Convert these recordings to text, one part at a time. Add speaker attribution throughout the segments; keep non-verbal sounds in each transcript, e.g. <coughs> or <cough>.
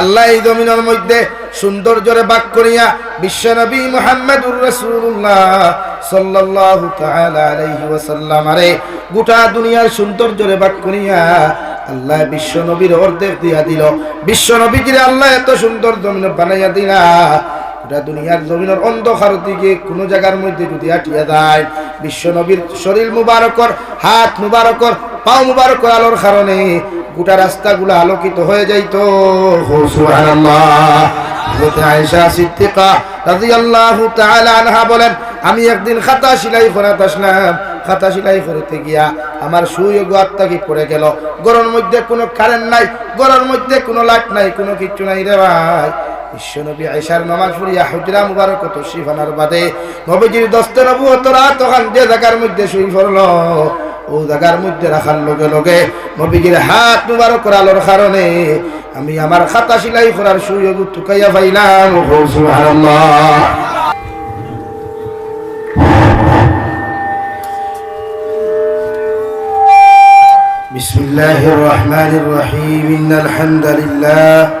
Speaker 1: আল্লাহ এই জমিনের মধ্যে সৌন্দর্যরে বাক করিয়া বিশ্বনবী মোহাম্মদুর রাসূলুল্লাহ সাল্লাল্লাহু তাআলা আলাইহি ওয়াসাল্লাম আরে গোটা দুনিয়ার সৌন্দর্যরে বাক করিয়া আল্লাহ বিশ্ব নবীর অর্ধেক দিয়া দিল। বিশ্ব নবীজিরে আল্লাহ এত সুন্দর জমিন বানাইয়া দিলা। গোটা দুনিয়ার জমিনের অন্ধকার দিকে কোন জায়গার মধ্যে যদি আটিয়া যায় বিশ্ব নবীর শরীর মুবারকর হাত মুবারকর পাও মুবারকর আলোর কারণে গোটা রাস্তাগুলো আলোকিত হয়ে যাইতো। বলেন আমি একদিন খাতা সেলাই করাতে আসলাম খাতা সেলাই করতে গিয়া আমার সুযোগ আত্মাকি পড়ে গেল? গরমের মধ্যে কোনো কারেন্ট নাই গরমের মধ্যে কোনো লাইট নাই কোনো কিচ্ছু নাই রে ভাই। বিশ্বনবী আয়েশার নামাজ পড়িয়া হুজরা মুবারক তো শিফানার বাদে নবীজির দস্তে নবুয়ত রাত তখন যে জায়গার মধ্যে শুই পড়লো ও জায়গার মধ্যে রাখার লগে লগে নবীজির হাত মুবারক আলোর কারণে আমি আমার খাতা সেলাই করার সুযোগ টুকাইয়া পাইলাম সুবহানাল্লাহ بسم الله الرحمن الرحيم إن الحمد لله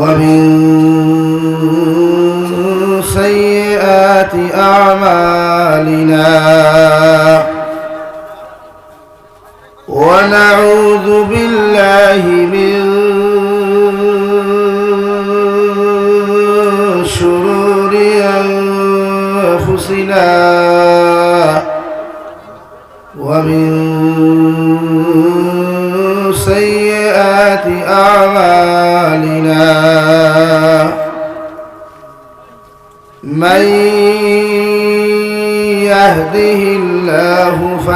Speaker 1: ومن سيئات أعمالنا ونعوذ بالله من شرور أنفسنا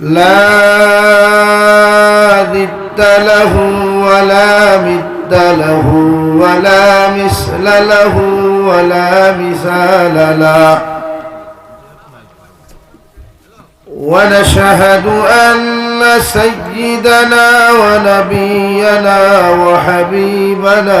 Speaker 1: لا ضد له ولا مد له ولا مثل له ولا مثال له. ونشهد أن سيدنا ونبينا وحبيبنا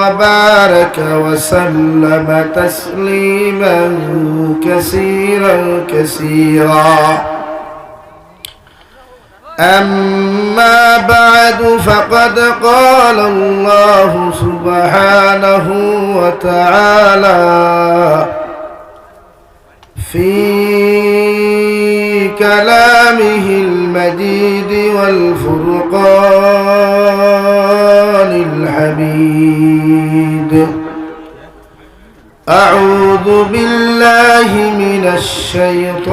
Speaker 1: وبارك وسلم تسليما كثيرا كثيرا. أما بعد فقد قال الله سبحانه وتعالى في كلامه المجيد والفرقان. الحميد. أعوذ بالله من الشيطان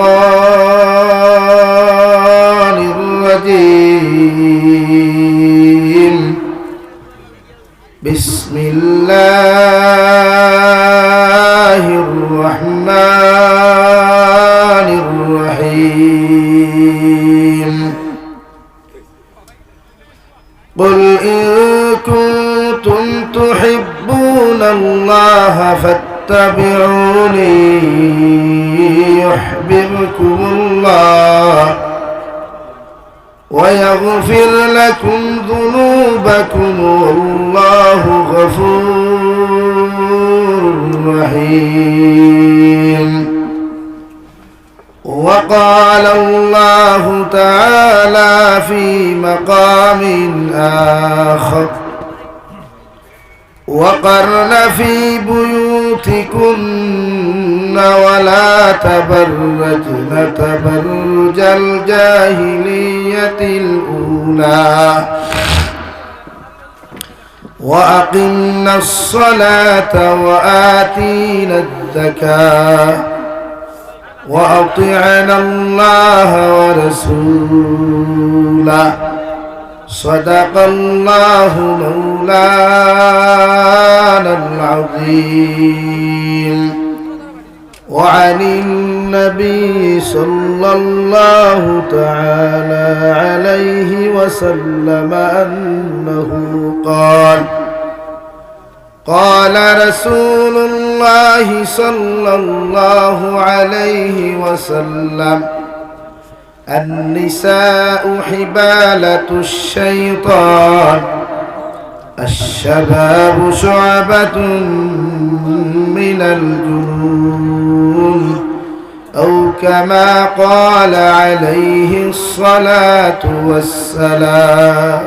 Speaker 1: الرجيم. بسم الله الرحمن الرحيم. قل إن كنتم تحبون الله فاتبعوني يحببكم الله ويغفر لكم ذنوبكم والله غفور الرحيم وقال الله تعالى في مقام آخر وقرن في بيوتكن ولا تبرجن تبرج الجاهلية الأولى. وأقمنا الصلاة وآتينا الزكاة. وأطعنا الله ورسوله. صدق الله مولانا العظيم. وعن النبي صلى الله تعالى عليه وسلم أنه قال قال رسول الله صلى الله عليه وسلم النساء حبالة الشيطان الشباب شعبة من الجنون. أو كما قال عليه الصلاة والسلام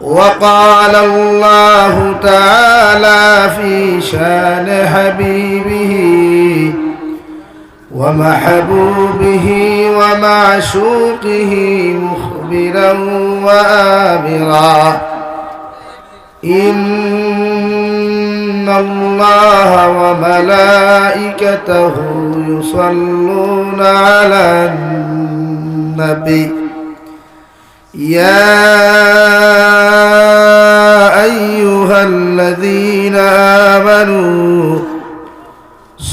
Speaker 1: وقال الله تعالى في شان حبيبه ومحبوبه ومعشوقه مخبرا وآمرا. إن الله وملائكته يصلون على النبي. يا أيها الذين آمنوا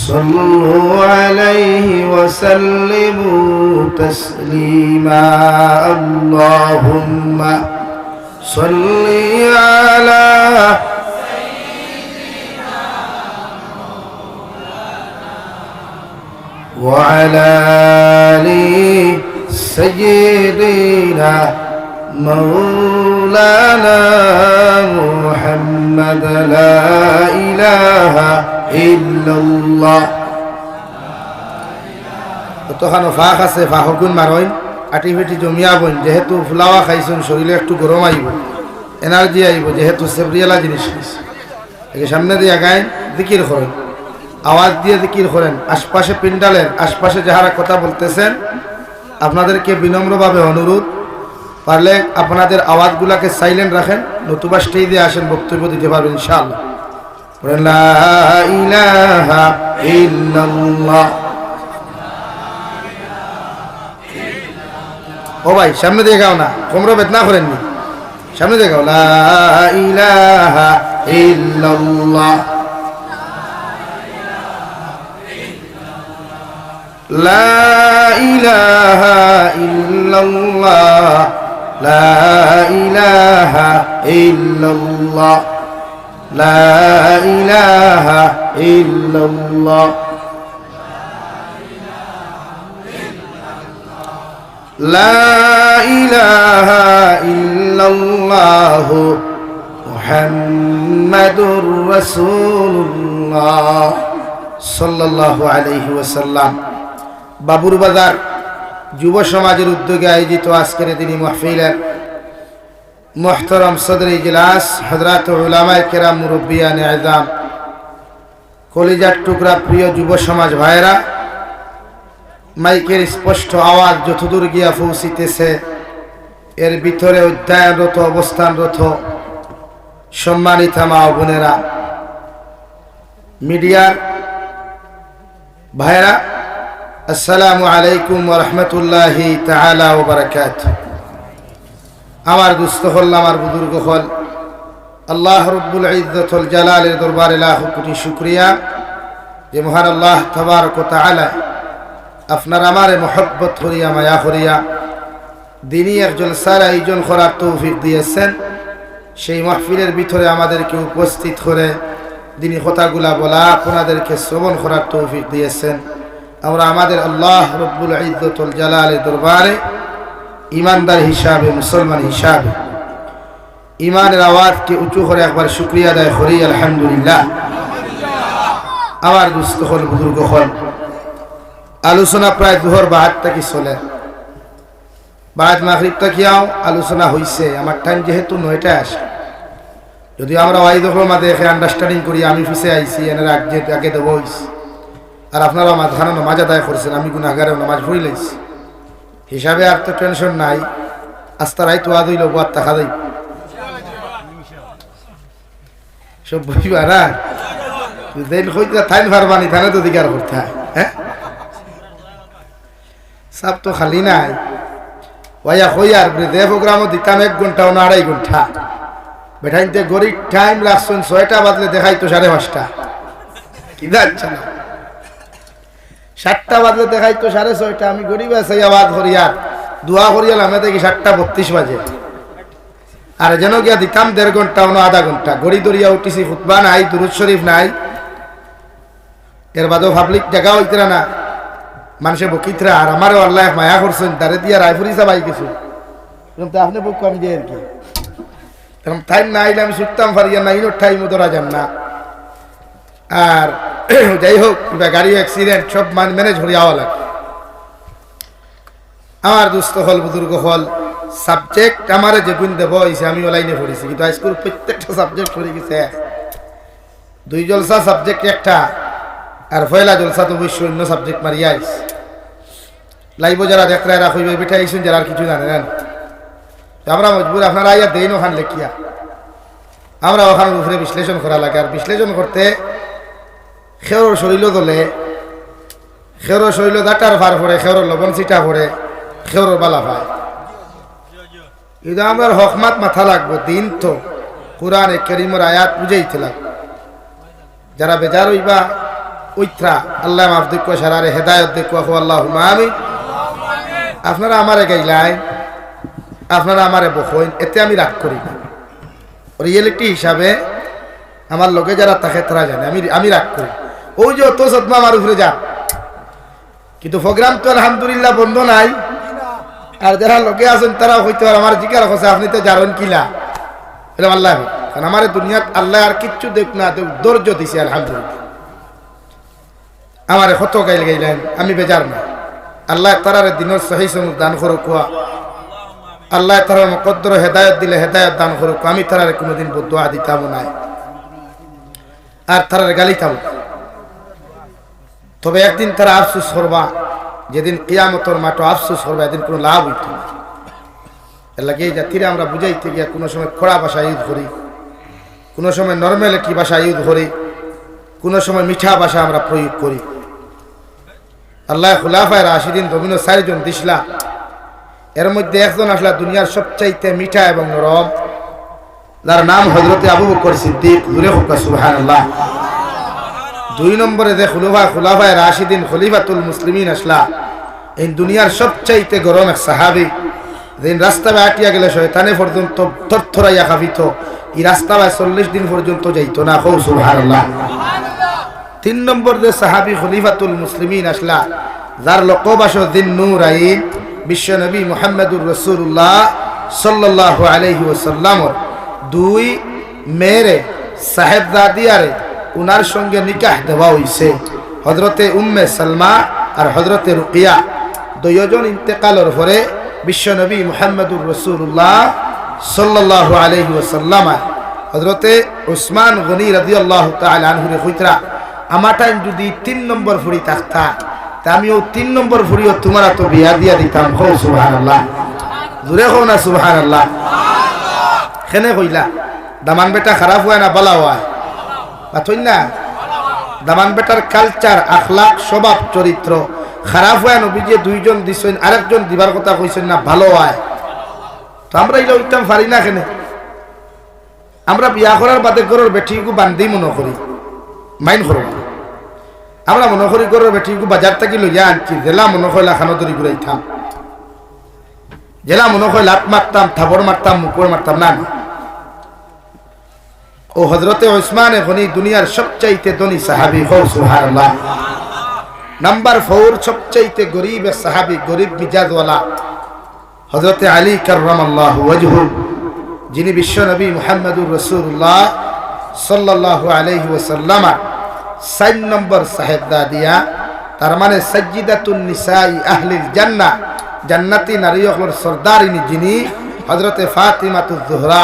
Speaker 1: صلوا عليه وسلموا تسليما. اللهم صل على وعلى آل سيدنا مولانا محمد. لا إله إلا ইল্লাল্লাহ। তখন ফাঁক আছে ফাঁকুন মারইন আটি ফেটি জমিয়া বইন, যেহেতু ফুলাওয়া খাইছেন শরীরে একটু গরম আইব এনার্জি আইব যেহেতু সেবরিয়ালা জিনিস খাইছে। সামনে দিয়ে গায়ে দিকির করেন আওয়াজ দিয়ে দিকির করেন আশপাশে পিন্ডালের আশপাশে যাহারা কথা বলতেছেন, আপনাদেরকে বিনম্রভাবে অনুরোধ, পারলে আপনাদের আওয়াজগুলাকে সাইলেন্ট রাখেন, নতুবা স্টেজে আসেন, বক্তব্য দিতে পারবেন, ইনশাআল্লাহ। বলেন লা ইলাহা ইল্লাল্লাহ ও ভাই সামনে দিয়ে গাও না কোমরা বেদনা করেননি সামনে দিয়ে গাও লা ইলাহা ইল্লাল্লাহ لا إله إلا الله لا إله إلا الله لا إله إلا الله لا إله إلا الله محمد رسول الله صلى الله عليه وسلم বাবুর বাজার যুব সমাজের উদ্যোগে আয়োজিত আজকের তিনি মহফিলের মোহতরম সদর ইজলাস হজরত উলামায় কেরাম মুরব্বিয়ান আজাম কলিজার টুকরা প্রিয় যুব সমাজ ভাইরা মাইকের স্পষ্ট আওয়াজ যতদূর গিয়া পৌঁছিতেছে, এর ভিতরে অধ্যয়নরত, অবস্থানরত সম্মানিত মা বোনেরা, মিডিয়ার ভাইরা আসসালামু আলাইকুম রহমতুল্লাহি তালা ও বারাকাত আমার দুস্থ হল আমার বুজুর্গ হল। আল্লাহ রব্বুল ইজ্জতুল জালালের দরবারে লাখ কোটি শুক্রিয়া। যে মহান আল্লাহ তবারক তাআলা আপনার আমারে মহব্বত হরিয়া মায়া হরিয়া দিনই একজন সারা আয়োজন করার তৌফিক দিয়েছেন। সেই মাহফিলের ভিতরে আমাদেরকে উপস্থিত করে দিনী কথাগুলা বলা, আপনাদেরকে শ্রবণ করার তৌফিক দিয়েছেন। আমরা আমাদের আল্লাহ রব্বুল ইজ্জতুল জালালের দরবারে ইমানদার হিসাবে, মুসলমান হিসাবে। ইমানের আওয়াজকে উঁচু করে একবার শুক্রিয়া আদায় করি, আলহামদুলিল্লাহ। আমার দুস্থ হল বুজুর্গ হল আলোচনা প্রায় দুহর বাহাত থেকে চলে। বাহাত মাগরিব তাকিয়াও আলোচনা হইছে। আমার টাইম যেহেতু নয়টায় আসে। যদি আমরা ওয়াইদ মা দেখে আন্ডারস্ট্যান্ডিং করি, আমি ফিসে আইছি, এনার আগে আগে দেবো আর আপনারা মাঝখানে নমাজ আদায় করছেন, আমি গুণাগারে নামাজ পড়ি লাইছি। হিসাবে আর তো টেনশন নাই। আস্তা রাই তো আদইল বাদ টাকা দেই। সব বইবা না? দেন কইতে থাইন পারবানি থানে তো অধিকার করতে হয়, সব তো খালি নাই। ওয়া আর দে প্রোগ্রামও দিতাম এক ঘণ্টা না আড়াই ঘণ্টা বেঠাইতে গরিব টাইম লাগছেন ছয়টা বাজলে দেখাই তো সাড়ে পাঁচটা। কি যাচ্ছে না সাতটা বাজলে দেখাই তো সাড়ে ছয়টা, আমি গরিব আছে, আওয়াজ করিয়া। দোয়া করিয়াল আমি দেখি সাতটা বত্রিশ বাজে। আর যেন গিয়া দিতাম দেড় ঘণ্টা, অন্য আধা ঘণ্টা। গড়ি দরিয়া উঠিছি ফুটবা নাই, দুরুদ শরীফ নাই। এর বাদেও পাবলিক জায়গা হইতে না। মানুষে বকিতরা, আর আমারও আল্লাহ মায়া করছেন, তারে দিয়া রায়পুরি চাবাই কিছু। আপনি বুক কম দিয়ে আর কি। টাইম না আইলে আমি সুততাম পারিয়া না ইনোর টাইম ধরা যান না। আর <coughs> যাই হোক, কিংবা গাড়ি অ্যাক্সিডেন্ট সব মান ম্যানেজ হয়ে যাওয়া লাগে। আমার দুস্থ হল, বুজুর্গ হল সাবজেক্ট আমারে যে গুণ দেব হয়েছে আমি অনলাইনে পড়েছি। কিন্তু হাইস্কুল প্রত্যেকটা সাবজেক্ট পড়ে গেছে। দুই জলসা সাবজেক্ট একটা, আর পয়লা জলসা তো অবশ্যই অন্য সাবজেক্ট মারিয়া আইস। লাইব যারা দেখরা, এরা কইবে বেটা আইসুন, যারা আর কিছু জানে না। আমরা মজবুর, আপনারা আইয়া দেন ওখান লেখিয়া। আমরা ওখানের উপরে বিশ্লেষণ করা লাগে। আর বিশ্লেষণ করতে খেওর শরীর দলে খেওর শরীর দাটার ভার পড়ে খেওর লবণ চিটা পড়ে খেওর বালা পায়। কিন্তু আমার হকমাত মাথা লাগবো, দিন তো কোরআনে করিমর আয়াত বুঝাইতে লাগবে যারা বেজার হইবা উইত্রা আল্লাহ মাফ দেখো, সারারে হেদায়ত দেখো আল্লাহ আমি আপনারা আমারে গাইলাই আপনারা আমারে বহইন এতে আমি রাগ করি না। রিয়েলিটি হিসাবে আমার লোকে যারা তাকে তারা জানে, আমি আমি রাগ করি। ওই যে অত সদমা আমার উপরে যান কিন্তু প্রোগ্রাম তো আলহামদুলিল্লাহ বন্ধ নাই। আর যারা লোকে আছেন তারা হয়তো আমার জিজ্ঞাসা করছে, আপনি তো জানেন কিলা বললাম, আল্লাহ, কারণ আমার দুনিয়াত আল্লাহ আর কিচ্ছু দেখ না ধৈর্য দিছে আলহামদুলিল্লাহ। আমার কত গাইল গাইলেন, আমি বেজার না। আল্লাহ তারার দিনের সহি সমুখ দান করো কুয়া। আল্লাহ তারার মকদ্দর হেদায়ত দিলে হেদায়ত দান করুক আমি তারার কোনোদিন বদুয়া দিতাম নাই। আর তারার গালিতাম তবে একদিন তারা আফসুস করবা, যেদিন কিয়ামতর মাঠ আফসুস হরবা এদিন কোনো লাভ হইত না। এর লাগে এই জাতিরে আমরা বুঝাইতে গিয়া কোনো সময় খোড়া ভাষা ইউজ করি, কোনো সময় নর্মালিটি ভাষা ইউজ করি, কোনো সময় মিঠা ভাষা আমরা প্রয়োগ করি। আল্লাহ খুলাফায় রাশিদিন রবীন্দ্র চারিজন দিসলা, এর মধ্যে একজন আসলা দুনিয়ার সবচাইতে মিঠা এবং নরম, যার নাম হজরতে আবু বকর সিদ্দিক, দূরে হুকা সুবহান আল্লাহ দুই নম্বরে যে খুলুফা, খুলাফায় রাশিদিন খলিফাতুল মুসলিমিন আসলা। এই দুনিয়ার সবচাইতে গরম এক সাহাবি, যেদিন রাস্তা আটিয়া গেলে শয়তানে পর্যন্ত থরথরাইয়া খাবিত, এই রাস্তা চল্লিশ দিন পর্যন্ত যাইতো না। সুবহান আল্লাহ তিন নম্বর যে সাহাবি খলিফাতুল মুসলিমিন আসলা, যার লোকবাস দিন নূর আইন বিশ্বনবী মোহাম্মদুর রসুল্লাহ সাল্লাহ আলহি ওসাল্লামর দুই মেয়েরে সাহেবজাদিয়ারে উনার সঙ্গে নিকাহ দেওয়া হইছে। হজরতে উম্মে সালমা আর হজরতে রুকিয়া। দুইজন ইন্তেকালের পরে বিশ্বনবী মোহাম্মদুর রসুল্লাহ সাল্লাহ আলহি ওসাল্লামা হজরতে উসমান গনি রাজি আল্লাহ তালহুরে হইতরা আমার টাইম যদি তিন নম্বর ফুড়ি থাকতা, তা আমিও তিন নম্বর ফুড়িও তোমার তো বিয়া দিয়া দিতাম। হো সুহান আল্লাহ জোরে হো না সুহান আল্লাহ কেনে কইলা? দামান বেটা খারাপ হয় না, বালা হয়। দামান বেটার কালচার আখলাক স্বভাব, চরিত্র। খারাপ হয় নবীজি দুইজন দিছেন, আরেকজন দিবার কথা কইছেন না, ভালো হয়। তো আমরা উঠতাম পারি না কেনে? আমরা বিয়া করার বাদে গরুর বেঠিগু বান্ধি মনে করি। মাইন করব আমরা মনে করি গরুর বেঠিগু বাজার থেকে লইয়া আনছি, জেলা মনে কইলা খানো ধরি ঘুরাইতাম। জেলা মনে কই লাট মারতাম থাবর মারতাম মুকুর মারতাম না। ও হজরতে ওসমান খনি দুনিয়ার সবচাইতে ধনী সাহাবি। সুবহানাল্লাহ। নাম্বার ফোর, সবচাইতে গরিব সাহাবি, গরিব মিজাজওয়ালা। হজরতে আলী কার্রামাল্লাহু ওয়াজহু, যিনি বিশ্বনবী মুহাম্মদুর রাসূলুল্লাহ সাল্লাল্লাহু আলাইহি ওয়াসাল্লাম। সাইন নম্বর সাহেবদা দিয়া, তার মানে সজ্জিদাতুন নিসাই আহলিল জান্না জান্নাতি নারী হল সর্দারিনী যিনি হজরতে ফাতিমাতু জোহরা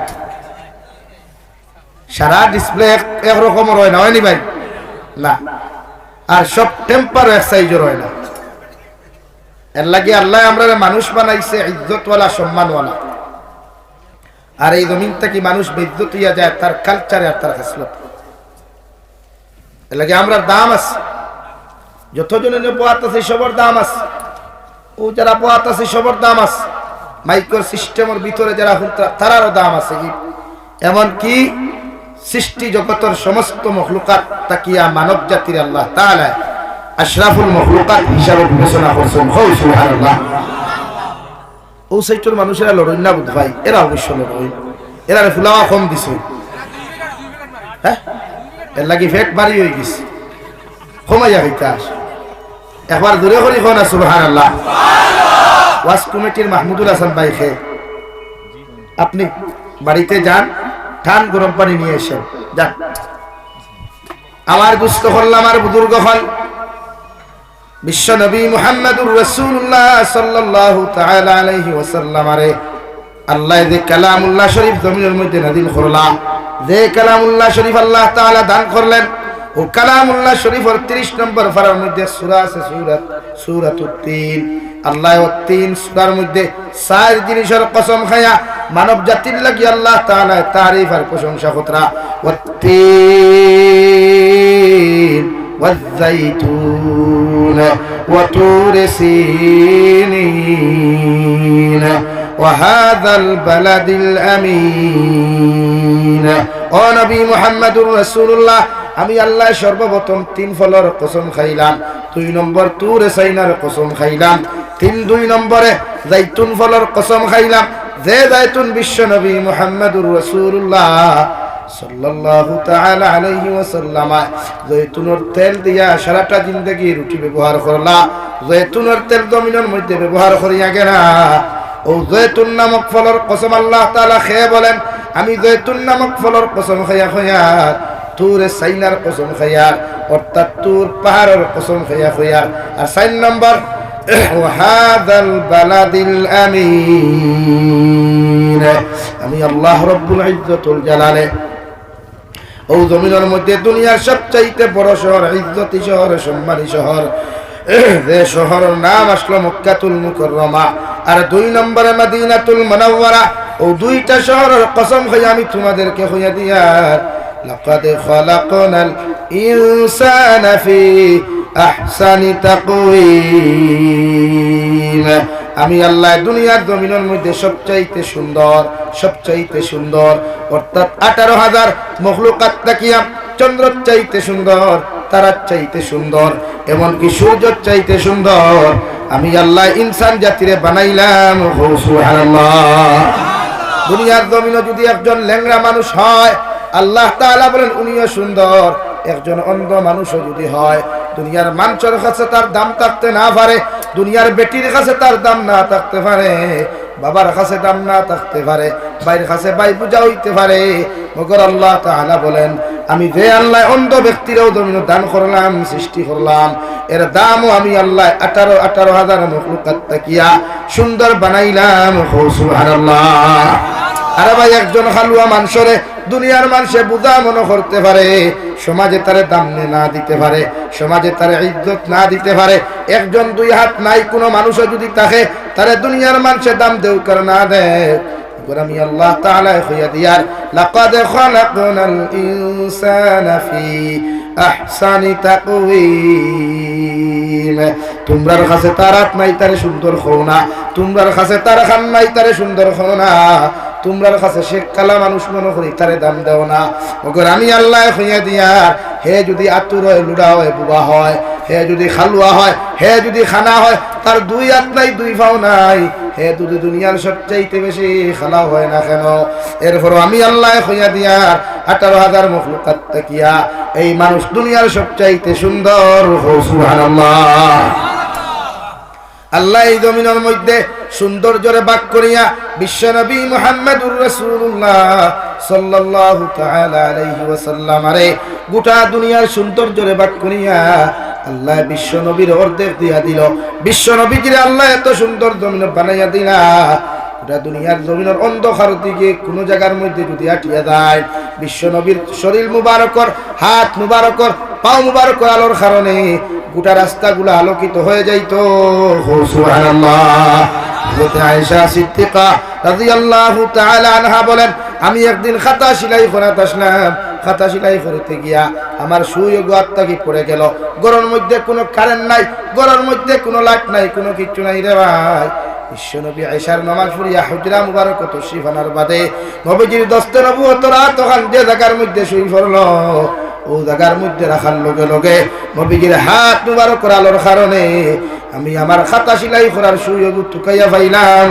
Speaker 1: সারা ডিসপ্লে একরকম রয় না, হয়নি ভাই? না। আর সব টেম্পার এক সাইজের হয় না। এর লাগে আল্লাহ আমরা মানুষ বানাইছে, ইজ্জতওয়ালা, সম্মানওয়ালা। আর এই জমিন থেকে মানুষ বিদ্যুৎ ইয়া যায়, তার কালচারে আর তার খাসলত। এর লাগে আমরা দাম আছে। যতজনে পোয়াত আছে, সবার দাম আছে। ও যারা পোয়াত আছে, সবার দাম আছে। মাইক্রো সিস্টেমের ভিতরে যারা তারারও দাম আছে কি? এমনকি সৃষ্টি জগতের সমস্ত মখলুকাত তাকিয়া মানব জাতির আল্লাহ তাআলা আশরাফুল মখলুকাত হিসাবে বিবেচনা করছেন। হৌ সুবহানাল্লাহ। ও সাইটর মানুষেরা লড়ই না বুধ ভাই, এরা অবশ্য লড়ই এরা ফুলাওয়া কম দিছে। হ্যাঁ? এর লাগি ফেট বাড়ি হয়ে গেছে। কমাইয়া হইতে আস। একবার দূরে করি কোন সুবহান আল্লাহ ওয়াস কমিটির মাহমুদুল হাসান ভাই খে আপনি বাড়িতে যান ঠান গরম পানি নিয়ে এসেন যান আমার গুস্ত হল, আমার বুজুর্গ হল। বিশ্ব নবী মুহাম্মদুর রাসূলুল্লাহ সাল্লাল্লাহু তাআলা আলাইহি ওয়াসাল্লাম আরে, আল্লাহ যে কালামুল্লাহ শরীফ জমিনের মধ্যে নাযিল করলা যে কালামুল্লাহ শরীফ আল্লাহ তাআলা দান করলেন ও কালামুল্লাহ শরীফের 30 নম্বর ফারার মধ্যে সূরা আছে সূরাত সূরাতুত তিন আল্লাহ ও তিন সূরার মধ্যে চার জিনিসের কসম খায়া মানব জাতির লাগি আল্লাহ তাআলা তারিফ আর প্রশংসা কতরা ওয়াত্তিন والزيتون وطور سينين وهذا البلد الأمين ও নবী মুহাম্মদুর রাসূলুল্লাহ আমি আল্লাহ সর্বপ্রথম তিন ফলের কসম খাইলাম, দুই নম্বর তুর সাইনার কসম খাইলাম, তিন, দুই নম্বরে জাইতুন ফলের কসম খাইলাম, যে জাইতুন বিশ্ব নবী মুহাম্মদুর জয়তুনের তেল দিয়া সারাটা জিন্দেগি তেল মধ্যে ব্যবহার ও নামক আল্লাহ খেয়ে বলেন, আমি জয়তুন নামক ফলের কসম খাইয়া খাইয়া তোর সাইনার কসম খাইয়া, অর্থাৎ তোর পাহাড়ের কসম খাইয়া খাইয়া আর সাইন নম্বর আমি আল্লাহ রব্বুল ইজ্জতুল জালালে, ও জমিনের মধ্যে দুনিয়ার সবচাইতে বড় শহর, ইজ্জতি শহর, সম্মানী শহর যে শহরের নাম আসলো মক্কাতুল মুকরমা আর দুই নম্বরে মাদিনাতুল মনাওয়ারা, ও দুইটা শহরের কসম হয়ে আমি তোমাদেরকে হইয়া দিয়া لقد خلقنا الإنسان في أحسن تقويم আমি আল্লাহ দুনিয়ার জমিনের মধ্যে সবচাইতে সুন্দর সবচাইতে সুন্দর অর্থাৎ আঠারো হাজার মখলুকাত তাকিয়া চন্দ্র চাইতে সুন্দর তারার চাইতে সুন্দর এমনকি সূর্য চাইতে সুন্দর আমি আল্লাহ ইনসান জাতিরে বানাইলাম হো সুবহানাল্লাহ দুনিয়ার জমিনে যদি একজন ল্যাংরা মানুষ হয় আল্লাহ তাআলা বলেন, উনিও সুন্দর, একজন অন্ধ মানুষও যদি হয়, দুনিয়ার মানুষের কাছে তার দাম থাকতে না পারে, দুনিয়ার বেটির কাছে তার দাম না থাকতে পারে, বাবার কাছে দাম না থাকতে পারে, ভাইয়ের কাছে বাই পূজা হইতে পারে। মগর আল্লাহ তাআলা বলেন, আমি যে আল্লাহ অন্ধ ব্যক্তিরও জমিন দান করলাম, সৃষ্টি করলাম, এর দামও আমি আল্লাহ আঠারো আঠারো হাজার তাকিয়া সুন্দর বানাইলাম। আরে ভাই, একজন হালুয়া মানুষরে দুনিয়ার মানুষে বুঝা মনে করতে পারে, সমাজে তারে দাম না দিতে পারে, সমাজে তারে ইজ্জত না দিতে পারে, একজন দুই হাত নাই, কোনো মানুষও যদি থাকে তারে দুনিয়ার মানুষে দাম দেউ করে না দেয়। আমি আল্লাহ তাআলা হইয়া দিয়ার লাকাদ খালাকনাল ইনসানা ফি আহসানি তাকওয়িম। তোমরার কাছে তার হাত নাই, তারে সুন্দর হও না। তোমরার কাছে তার খান নাই, তারে সুন্দর হও না। তোমরার কাছে সে কালা মানুষ মনে করি, তারে দাম দেও না। মগর আমি আল্লাহ হইয়া দিয়া হে যদি আতুর হয়, লুড়া হয়, বুবা হয়, হে যদি খালুয়া হয়, হে যদি খানা হয়, তার দুই হাত নাই, দুই পাও নাই। হে যদি দুনিয়ার সবচাইতে বেশি খালা হয় না কেন? এরপর আমি আল্লাহ হইয়া দিয়া আঠারো হাজার মখলুকাত তাকিয়া এই মানুষ দুনিয়ার সবচাইতে সুন্দর। সুবহানাল্লাহ। আল্লাহ এই জমিনের মধ্যে সৌন্দর্যরে বাক করিয়া বিশ্বনবী মুহাম্মদুর রাসূলুল্লাহ সাল্লাল্লাহু তাআলা আলাইহি ওয়াসাল্লাম আরে গোটা দুনিয়ার সৌন্দর্যরে বাক করিয়া আল্লাহ বিশ্ব নবীর অর্ধেক দিয়া দিল। বিশ্ব নবীজিরে আল্লাহ এত সুন্দর জমিন বানাইয়া দিলা। গোটা দুনিয়ার জমিনের অন্ধকার দিকে কোন জায়গার মধ্যে যদি আটিয়া যায় বিশ্ব নবীর শরীর মুবারকর, হাত মুবারকর, পাও মুবারকর আলোর কারণে গোটা রাস্তাগুলো আলোকিত হয়ে যাইতো। আমি একদিন খাতা সেলাই করাতে আসলাম খাতা সেলাই করতে গিয়া আমার সুই আত্মাকি পড়ে গেল? গরমের মধ্যে কোনো কারেন্ট নাই গরমের মধ্যে কোনো লাইট নাই, কোনো কিছু নাই রে ভাই। বিশ্বনবী আয়েশার নামাজ ও জায়গার মধ্যে রাখার লগে লগে নবীজির হাত মুবারক আলোর কারণে আমি আমার খাতা সিলাই করার সুযোগ টুকাইয়া পাইলাম।